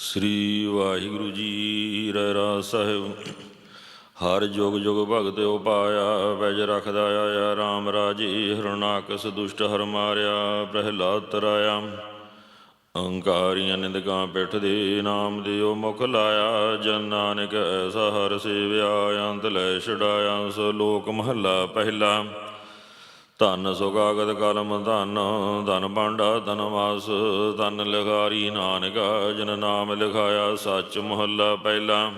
ਸ੍ਰੀ ਵਾਹਿਗੁਰੂ ਜੀ ਰਹਿ ਸਾਹਿਬ। ਹਰ ਜੁਗ ਜੁਗ ਭਗਤ ਉਪਾਇਆ ਵੈਜ ਰਖਦਾ ਆਇਆ, ਰਾਮ ਰਾਜੀ ਹਰਨਾਕਸ ਦੁਸ਼ਟ ਹਰ ਮਾਰਿਆ, ਪ੍ਰਹਿਲਾਦ ਤਰਾਇਆ। ਅਹੰਕਾਰੀਆਂ ਨਿੰਦਕਾਂ ਪਿੱਠ ਦੇ ਨਾਮ ਦਿਓ ਮੁਖ ਲਾਇਆ, ਜਨ ਨਾਨਕ ਐਸਾ ਹਰ ਸੇਵਿਆ, ਅੰਤ ਲੈ ਛਡਾਇਆ ਸੋ ਲੋਕ ਮਹੱਲਾ ਪਹਿਲਾ। ਧਨ ਸੁਗਾਗਤ ਕਲਮ ਧਨ ਧਨ ਭਾਂਡਾ ਧਨ ਵਾਸ, ਧਨ ਲਿਖਾਰੀ ਨਾਨਕਾ, ਜਨ ਨਾਮ ਲਿਖਾਇਆ ਸੱਚ ਮੁਹੱਲਾ ਪਹਿਲਾ।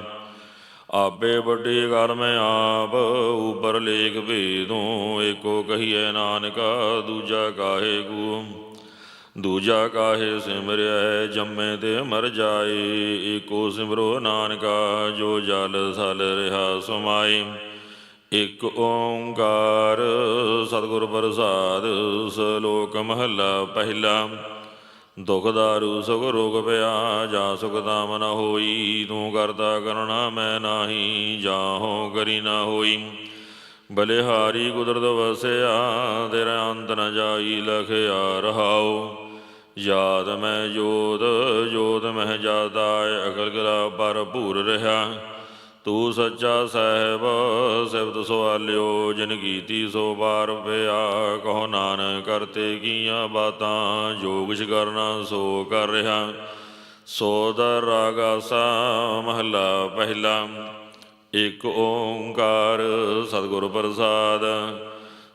ਆਪੇ ਵੱਡੀ ਕਰ ਮੈਂ ਆਪ, ਉਪਰ ਲੇਖ ਭੇਦੂੰ, ਏਕੋ ਕਹੀਏ ਨਾਨਕਾ, ਦੂਜਾ ਕਾਹੇ ਗੂ ਦੂਜਾ ਕਾਹੇ ਸਿਮਰਿਆ ਜੰਮੇ ਤੇ ਮਰ ਜਾਏ, ਏਕੋ ਸਿਮਰੋ ਨਾਨਕਾ, ਜੋ ਜਲ ਥਲ ਰਿਹਾ ਸਮਾਈ ਇਕ ਓੰਕਾਰ ਸਤਿਗੁਰ ਪ੍ਰਸਾਦ, ਸਲੋਕ ਮਹੱਲਾ ਪਹਿਲਾ। ਦੁਖ ਦਾਰੂ, ਸੁਖ ਰੋਗ ਪਿਆ ਜਾ ਸੁਖ ਦਾਮ ਨ ਹੋਈ, ਤੂੰ ਕਰਤਾ ਕਰਣਾ ਮੈਂ ਨਾਹੀ ਜਾਹੋ ਕਰੀ ਨਾ ਹੋਈ। ਬਲਿਹਾਰੀ ਕੁਦਰਤ ਵਸਿਆ, ਤੇਰਾ ਅੰਤ ਨ ਜਾਈ, ਲਖਿਆ ਰਹਾਓ ਯਾਦ ਮੈਂ ਜੋਤ ਜੋਤ ਮਹਿ ਜਾਦਾ ਅਕਲ ਗਲਾ ਭਰਪੂਰ ਰਹਾ। ਤੂੰ ਸੱਚਾ ਸਾਹਿਬ, ਸਿਫਤ ਸਵਾਲਿਓ, ਜਿਨ ਕੀਤੀ ਸੋ ਬਾਰ ਪਿਆ। ਕਹੋ ਨਾਨਕ ਕਰਤੇ ਕੀਆਂ ਬਾਤਾਂ ਜੋ ਕੁਛ ਕਰਨਾ ਸੋ ਕਰ ਰਿਹਾ। ਸੋ ਦਰ ਰਾਗਾਸਾ ਮਹਲਾ ਪਹਿਲਾ। ਇਕ ਓੰਕਾਰ ਸਤਿਗੁਰ ਪ੍ਰਸਾਦ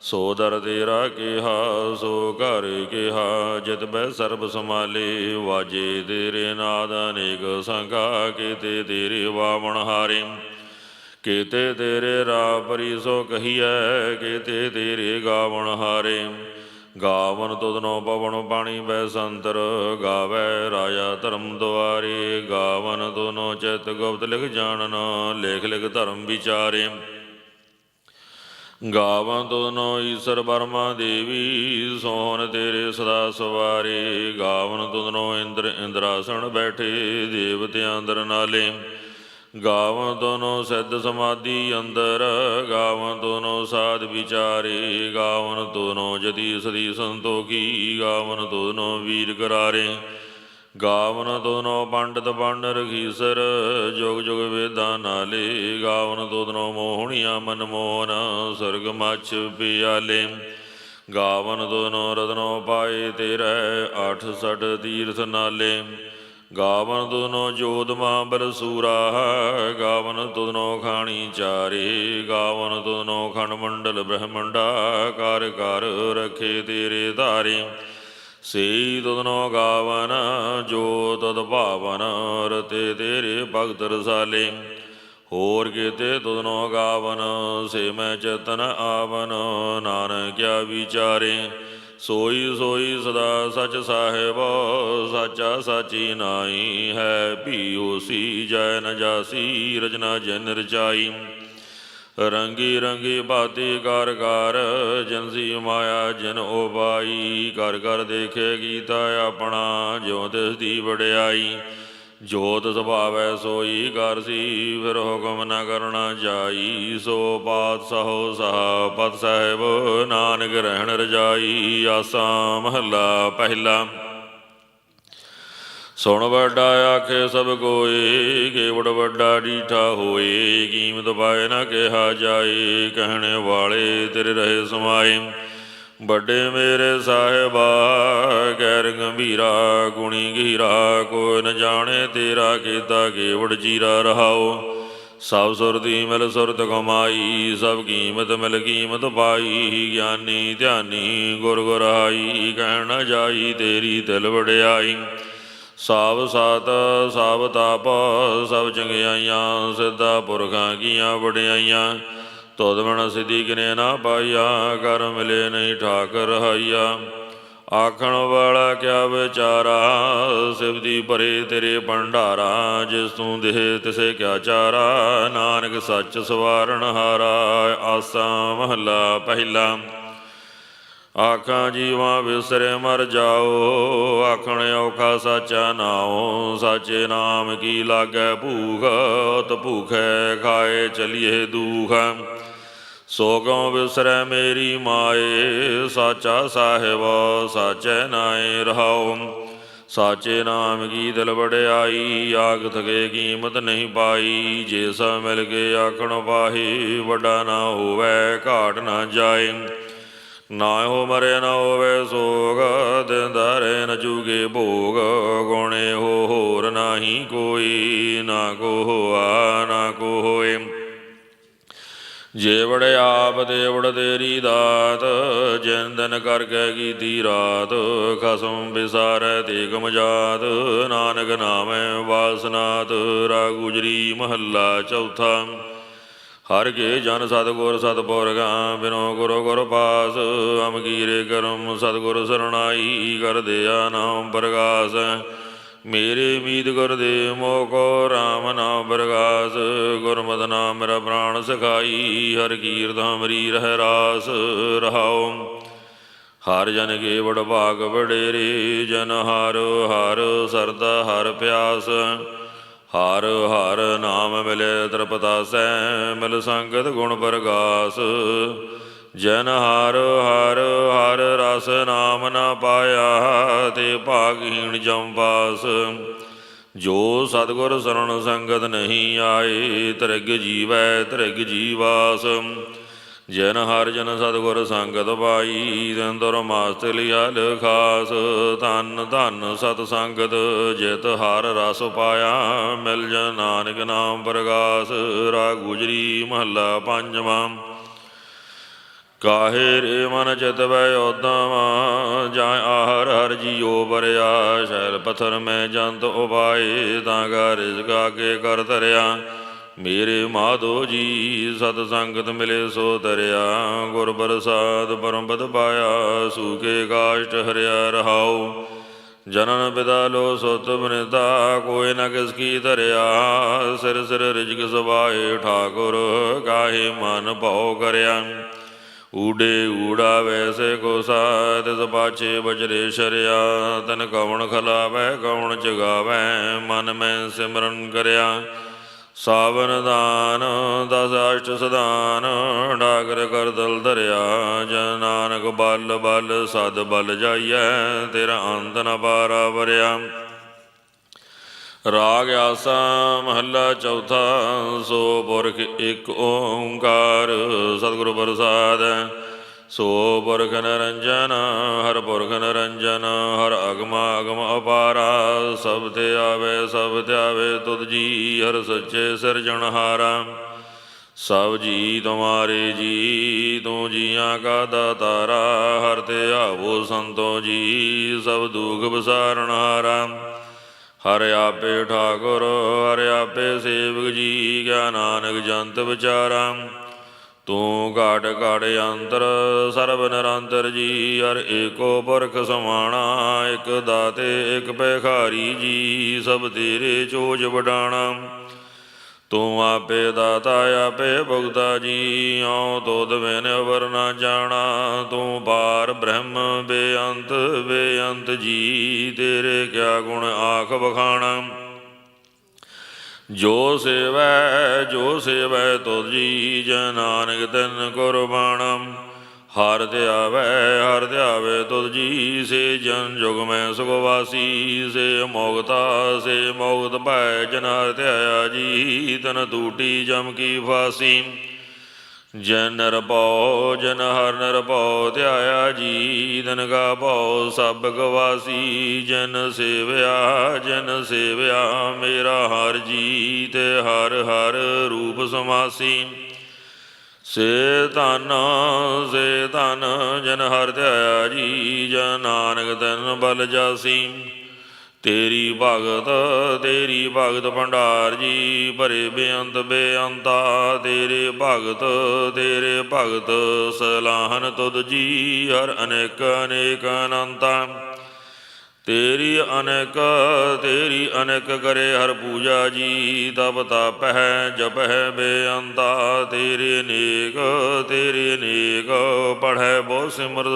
ਸੋ ਦਰ ਤੇਰਾ ਕਿਹਾ, ਸੋ ਘਰ ਕਿਹਾ, ਜਿਤ ਬੈ ਸਰਬ ਸਮਾਲੇ ਵਾਜੇ ਤੇਰੇ ਨਾਦ ਅਨੇਕ ਸੰਗਾ, ਕੀਤੇ ਤੇਰੇ ਵਾਵਣ ਹਾਰੇ। ਕੀਤੇ ਤੇਰੇ ਰਾ ਪਰੀ ਸੋ ਕਹੀਐ, ਕੀਤੇ ਤੇਰੇ ਗਾਵਣ ਹਾਰੇ। ਗਾਵਨ ਤੁਧਨੋ ਪਵਨ ਪਾਣੀ ਬੈ ਸੰਤਰ, ਗਾਵੇ ਰਾਜਾ ਧਰਮ ਦੁਆਰੇ। ਗਾਵਨ ਤੁਨੋ ਚਿਤ ਗੁਪਤ ਲਿਖ ਜਾਣਨ, ਲੇਖ ਲਿਖ ਧਰਮ ਵਿਚਾਰੇ। ਗਾਵਾਂ ਤੁਧਨੋ ਈਸ਼ਰ ਬਰਮਾ ਦੇਵੀ, ਸੋਹਣ ਤੇਰੇ ਸਦਾ ਸਵਾਰੇ। ਗਾਵਨ ਤੁਧਨੋ ਇੰਦਰ ਇੰਦਰਾਸਣ ਬੈਠੇ, ਦੇਵਤਿਆਂ ਅੰਦਰ ਨਾਲੇ। ਗਾਵਨ ਦੋਨੋ ਸਿੱਧ ਸਮਾਧੀ ਅੰਦਰ ਗਾਵਨ ਦੋਨੋ ਸਾਧ ਵਿਚਾਰੇ। ਗਾਵਨ ਦੋਨੋ ਜਦੀ ਸਦੀ ਸੰਤੋਖੀ ਗਾਵਨ ਦੋਨੋ ਵੀਰ ਕਰਾਰੇ। ਗਾਵਨ ਦੋਨੋ ਪੰਡਤ ਪੰਡ ਰਖੀਸਰ, ਜੁਗ ਜੁਗ ਵੇਦਾਂ ਨਾਲੇ। ਗਾਵਨ ਦੋਨੋ ਮੋਹਣੀਆਂ ਮਨ ਮੋਹਨ, ਸਰਗ ਮਛ ਪਿਆਲੇ। ਗਾਵਨ ਦੋਨੋ ਰਤਨੋ ਪਾਏ ਤੇਰੇ ਅੱਠ ਸਠ ਤੀਰਥ ਨਾਲੇ। ਗਾਵਨ ਦੋਨੋ ਜੋਦਮਾ ਬਰਸੂਰਾ ਗਾਵਨ ਦੋਨੋ ਖਾਣੀ ਚਾਰੇ। ਗਾਵਨ ਦੋਨੋ ਖੰਡ ਮੰਡਲ ਬ੍ਰਹਮੰਡਾ ਕਰ ਕਰ ਰਖੇ ਤੇਰੇ ਧਾਰੇ। ਸੇ ਤੁਧਨੋ ਗਾਵਨ, ਜੋ ਤਦ ਭਾਵਨ, ਰਤੇ ਤੇਰੇ ਭਗਤ ਰਸਾਲੇ। ਹੋਰ ਕੀਤੇ ਤੁਧਨੋ ਗਾਵਨ, ਸੇ ਮੈਂ ਚਤਨ ਆਵਨ ਨਾਨਕਿਆ ਵਿਚਾਰੇ। ਸੋਈ ਸੋਈ ਸਦਾ ਸਚ ਸਾਹਿਬ, ਸਾਚਾ ਸਾਚੀ ਨਾਈ ਹੈ ਭੀਓਸੀ ਜੈ ਨ ਜਾਸੀ ਰਜਨਾ ਜਨ ਰਚਾਈ ਰੰਗੀ ਰੰਗੀ ਬਾਤੀ ਕਰ ਕਰ ਜਨਸੀ ਮਾਇਆ ਜਨ ਉਪਾਈ ਕਰ ਘਰ ਦੇਖੇ ਗੀਤਾ ਆਪਣਾ, ਜਿਉ ਤਿਸ ਦੀ ਵਡਿਆਈ। ਜੋਤ ਸੁਭਾਵੈ ਸੋਈ ਕਰ ਸੀ, ਫਿਰ ਹੁਕਮ ਨਾ ਕਰਨਾ ਜਾਈ ਸੋ ਪਾਤਸ਼ਾਹੋ ਸਹਾ ਪਤ ਸਾਹਿਬ, ਨਾਨਕ ਰਹਿਣ ਰਜਾਈ, ਆਸਾ ਮਹੱਲਾ ਪਹਿਲਾ। ਸੁਣ ਵੱਡਾ ਆਖੇ ਸਭ ਕੋਏ ਕੇਵੜ ਵੱਡਾ ਡੀਠਾ ਹੋਏ, ਕੀਮਤ ਪਾਏ ਨਾ ਕਿਹਾ ਜਾਏ, ਕਹਿਣੇ ਵਾਲੇ ਤੇਰੇ ਰਹੇ ਸਮਾਏ। ਵੱਡੇ ਮੇਰੇ ਸਾਹਿਬਾ, ਗੈਰ ਗੰਭੀਰਾ, ਗੁਣੀ ਗੀਰਾ ਕੋਈ ਨ ਜਾਣੇ ਤੇਰਾ ਕੀਤਾ ਕੇਵੜ ਜੀਰਾ ਰਹਾਓ। ਸਭ ਸੁਰਤੀ ਮਿਲ ਸੁਰਤ ਕਮਾਈ, ਸਭ ਕੀਮਤ ਮਿਲ ਕੀਮਤ ਪਾਈ, ਗਿਆਨੀ ਧਿਆਨੀ ਗੁਰ ਗੁਰਾਈ, ਕਹਿਣ ਜਾਈ ਤੇਰੀ ਦਿਲ ਵਡਿਆਈ। ਸਭ ਸਤ ਸਭ ਤਪ, ਸਭ ਚੰਗਿਆਈਆਂ, ਸਿੱਧਾ ਪੁਰਖਾਂ ਕੀਆਂ ਵਡਿਆਈਆਂ। ਤੁਧ ਬਿਨ ਸਿੱਧੀ ਕਿਨੇ ਨਾ ਪਾਈਆ, ਕਰ ਮਿਲੇ ਨਹੀਂ ਠਾਕਰ ਰਹਾਈਆ ਆਖਣ ਵਾਲਾ ਕਿਆ ਵਿਚਾਰਾ ਸਿਵਦੀ ਭਰੇ ਤੇਰੇ ਭੰਡਾਰਾ, ਜਿਸ ਤੂੰ ਦੇਹ ਤਿਸੇ ਕਿਆ ਚਾਰਾ। ਨਾਨਕ ਸੱਚ ਸਵਾਰਨ ਹਾਰਾ, ਆਸਾ ਮਹੱਲਾ ਪਹਿਲਾ। ਆਖਾਂ ਜੀਵਾਂ ਵਿਸਰੇ ਮਰ ਜਾਓ, ਆਖਣ ਔਖਾ ਸਾਚਾ ਨਾਉ, ਸਾਚੇ ਨਾਮ ਕੀ ਲਾਗੈ ਭੂਖ ਤ ਭੂਖੈ ਖਾਏ ਚਲੀਏ ਦੂਖ। ਸੋਗੋਂ ਵਿਸਰੈ ਮੇਰੀ ਮਾਏ, ਸਾਚਾ ਸਾਹਿਬ ਸਾਚੈ ਨਾਏ ਰਹਾਉ। ਸਾਚੇ ਨਾਮ ਕੀ ਦਿਲ ਵਡਿਆਈ ਆਗ ਥਕੇ ਕੀਮਤ ਨਹੀਂ ਪਾਈ। ਜੇ ਸਾ ਮਿਲ ਕੇ ਆਖਣ ਪਾਹੀ ਵੱਡਾ ਨਾ ਹੋਵੇ, ਘਾਟ ਨਾ ਜਾਏ। ਨਾ ਹੋ ਮਰੇ, ਨਾ ਹੋਵੇ ਸੋਗ, ਦਿਨ ਧਾਰੇ ਨ ਚੂਗੇ ਭੋਗ। ਗੁਣੇ ਹੋ ਹੋਰ ਨਾਹੀ ਕੋਈ, ਨਾ ਕੋ ਹੋਆ ਨਾ ਕੋ ਹੋਏ ਜੇਵੜੇ ਆਪ, ਦੇਵੜ ਤੇਰੀ ਦਾਤ, ਜਿਨ ਕਰਕੇ ਕੀਤੀ ਰਾਤ, ਖਸਮ ਵਿਸਾਰੈ ਤੇ ਗਮਜਾਤ। ਨਾਨਕ ਨਾਮੈ ਵਾਸਨਾਤ, ਰਾਗੁਜਰੀ ਮਹੱਲਾ ਚੌਥਾ। ਹਰ ਕੇ ਜਨ ਸਤਗੁਰ ਸਤਪੁਰਗਾ ਬਿਨੋ ਗੁਰੂ ਗੁਰ ਪਾਸ ਅਮਗੀਰੇ ਕਰਮ ਸਤਗੁਰ ਸਰਣਾਈ ਕਰ ਦਿਆ ਨਾਮ ਪ੍ਰਗਾਸ। ਮੇਰੇ ਮੀਤ ਗੁਰ ਦੇ ਮੋਕੋ RAM ਨਾਮ ਪ੍ਰਗਾਸ, ਗੁਰਮਤਿ ਨਾਮ ਮੇਰਾ ਪ੍ਰਾਣ ਸਖਾਈ, ਹਰ ਕੀਰਤ ਹਮਰੀ ਰਹਿ ਰਾਸ, ਰਹਾਉ। ਹਰ ਜਨ ਕੇ ਵਡ ਭਾਗ ਵਡੇਰੇ, ਜਨ ਹਰ ਹਰ ਸਰਦਾ ਹਰ ਪਿਆਸ। ਹਰ ਹਰ ਨਾਮ ਮਿਲੇ ਤ੍ਰਿਪਤਾਸੈ, ਮਿਲ ਸੰਗਤ ਗੁਣ ਪ੍ਰਗਾਸ। ਜਨ ਹਰ ਹਰ ਹਰ ਰਸ ਨਾਮ ਨਾ ਪਾਇਆ, ਤੇ ਭਾਗਹੀਣ ਜੰਪਾਸ ਜੋ ਸਤਗੁਰ ਸਰਣ ਸੰਗਤ ਨਹੀਂ ਆਏ, ਤ੍ਰਿਗ ਜੀਵੈ ਤ੍ਰਿਗ ਜੀਵਾਸ। ਜਨ ਹਰ ਜਨ ਸਤਗੁਰ ਸੰਗਤ ਪਾਈ ਦੰਦਰ ਮਾਸਤ ਲਿਆ ਖਾਸ। ਧਨ ਧਨ ਸਤ ਸੰਗਤ, ਜਿਤ ਹਰ ਰਸ ਪਾਇਆ, ਮਿਲ ਜਨ ਨਾਨਕ ਨਾਮ ਪ੍ਰਗਾਸ। ਰਾ ਗੁਜਰੀ ਮਹੱਲਾ ਪੰਜਵਾਂ। ਕਾਹੇ ਰੇ ਮਨ ਚਿਤ ਵੈ ਉਦਮ ਜਾਂ ਆਹਰ ਹਰ ਜੀਉ ਬਰਿਆ ਸ਼ੈਲ ਪਥਰ ਮੈਂ ਜੰਤ ਉਪਾਏ, ਤਾਂ ਗਾ ਰਿਜ਼ਕਾ ਕੇ ਕਰ ਧਰਿਆ। ਮੇਰੇ ਮਾਧੋ ਜੀ, ਸਤ ਸੰਗਤ ਮਿਲੇ ਸੋ ਤਰਿਆ, ਗੁਰ ਪ੍ਰਸਾਦ ਪਰਮ ਪਦ ਪਾਇਆ, ਸੂਕੇ ਕਾਸ਼ਟ ਹਰਿਆ ਰਹਾਉ। ਜਨਨ ਪਿਤਾ ਲੋ ਸੁਤ ਬਨਿਤਾ, ਕੋਈ ਨ ਕਿਸ ਕੀ ਧਰਿਆ। ਸਿਰ ਸਿਰ ਰਿਜਕ ਸਵਾਏ ਠਾਕੁਰ ਕਾਹੇ ਮਨ ਭਉ ਕਰਿਆ। ਊੜੇ ਊੜਾ ਵੈਸੇ ਕੋ ਸਾਧ ਸਪਾਚੇ ਬਜਰੇ ਸ਼ਰਿਆ। ਤਨ ਕਵਣ ਖਲਾਵੈ, ਕਵਣ ਜਗਾਵੈ, ਮਨ ਮੈਂ ਸਿਮਰਨ ਕਰਿਆ। ਸਾਵਨ ਦਾਨ, ਦਸ ਅਸ਼ਟ ਸਦਾਨ ਡਾਗਰ ਕਰ ਦਲ ਦਰਿਆ ਜਨ ਨਾਨਕ ਬਲ ਬਲ, ਸਦ ਬਲ ਜਾਈਐ, ਤੇਰਾ ਅੰਤ ਨ ਪਾਰਾ ਵਰਿਆ। ਰਾਗ ਆਸਾ, ਮਹੱਲਾ ਚੌਥਾ, ਸੋ ਪੁਰਖ ਇੱਕ ਓੰਕਾਰ, ਸਤਿਗੁਰੂ ਪ੍ਰਸਾਦ। ਸੋ ਪੁਰਖ ਨਿਰੰਜਨ ਹਰ ਪੁਰਖ ਨਿਰੰਜਨ ਹਰ ਅਗਮ ਅਗਮ ਅਪਾਰਾ, ਸਭ ਤੇ ਆਵੇ, ਸਭ ਤੇ ਆਵੇ ਤੁਧ ਜੀ, ਹਰ ਸੱਚੇ ਸਿਰਜਣਹਾਰਾ ਸਭ ਜੀ ਤੁਮਾਰੇ ਜੀ, ਤੂੰ ਜੀਆਂ ਕਾ ਦਾਤਾਰਾ, ਹਰ ਤੇ ਆਵੋ ਸੰਤੋ ਜੀ, ਸਭ ਦੁਖ ਬਸਾਰਣਹਾਰਾ ਹਰ। ਆਪੇ ਠਾਕੁਰ, ਹਰ ਆਪੇ ਸੇਵਕ ਜੀ ਕਿਆ ਨਾਨਕ ਜੰਤ ਵਿਚਾਰਾ। ਤੂੰ ਘਾਟ ਘਾਟ ਅੰਤਰ, ਸਰਬ ਨਿਰੰਤਰ ਜੀ, ਹਰ ਏਕੋ ਪੁਰਖ ਸਮਾਣਾ, ਇਕ ਦਾਤੇ, ਇਕ ਭਿਖਾਰੀ ਜੀ, ਸਭ ਤੇਰੇ ਚੋਜ ਵਡਾਣਾ। ਤੂੰ ਆਪੇ ਦਾਤਾ, ਆਪੇ ਭੁਗਤਾ ਜੀ, ਆਉ ਤੋਦ ਬਿਨ ਅਵਰ ਨਾ ਜਾਣਾ। ਤੂੰ ਪਾਰ ਬ੍ਰਹਮ, ਬੇਅੰਤ ਬੇਅੰਤ ਜੀ, ਤੇਰੇ ਕਿਆ ਗੁਣ ਆਖ ਬਖਾਣਾ ਜੋ ਸੇਵੈ ਜੋ ਸੇਵੈ ਤੁਧ ਜੀ ਜਨ ਨਾਨਕ ਤਨ ਕੁਰਬਾਨਮ ਹਰ ਧਿਆਵੈ, ਹਰ ਧਿਆਵੇ ਤੁਧ ਜੀ, ਸੇ ਜਨ ਜੁਗ ਮੈਂ ਸੁਖ ਸੇ ਮੋਗਤਾ, ਸੇ ਮੋਗਤ ਭੈ ਜਨ ਹਰ ਧਿਆਇਆ ਜੀ, ਤਨ ਟੂਟੀ ਜਮ ਕੀ ਫਾਸੀ। ਜਨ ਨਰਪਉ ਜਨ ਹਰ ਨਰਪਉ ਧਿਆਇਆ ਜੀ ਤਨ ਗਾ ਭਉ ਸਭ ਗਵਾਸੀ, ਜਨ ਸੇਵਿਆ ਜਨ ਸੇਵਿਆ, ਮੇਰਾ ਹਰ ਜੀ ਤੇ ਹਰ ਹਰ ਰੂਪ ਸਮਾਸੀ। ਸੇ ਧਨ ਸੇ ਧਨ, ਜਨ ਹਰ ਧਿਆਇਆ ਜੀ ਜਨ ਨਾਨਕ ਤਨ ਬਲ ਜਾਸੀ। ਤੇਰੀ ਭਗਤ ਤੇਰੀ ਭਗਤ ਭੰਡਾਰ ਜੀ, ਭਰੇ ਬੇਅੰਤ ਬੇਅੰਤਾ, ਤੇਰੇ ਭਗਤ ਤੇਰੇ ਭਗਤ, ਸਲਾਹਨ ਤੁਧ ਜੀ, ਹਰ ਅਨੇਕ ਅਨੇਕ ਅਨੰਤਾ। ਤੇਰੀ ਅਨੇਕ ਤੇਰੀ ਅਨੇਕ ਕਰੇ ਹਰ ਪੂਜਾ ਜੀ, ਤਪ ਤਪ ਹੈ, ਜਪ ਹੈ ਬੇਅੰਤਾ। ਤੇਰੇ ਨੇਕ ਤੇਰੇ ਨੇਕ, ਪੜ੍ਹੈ ਬਹੁ ਸਿਮਰਤ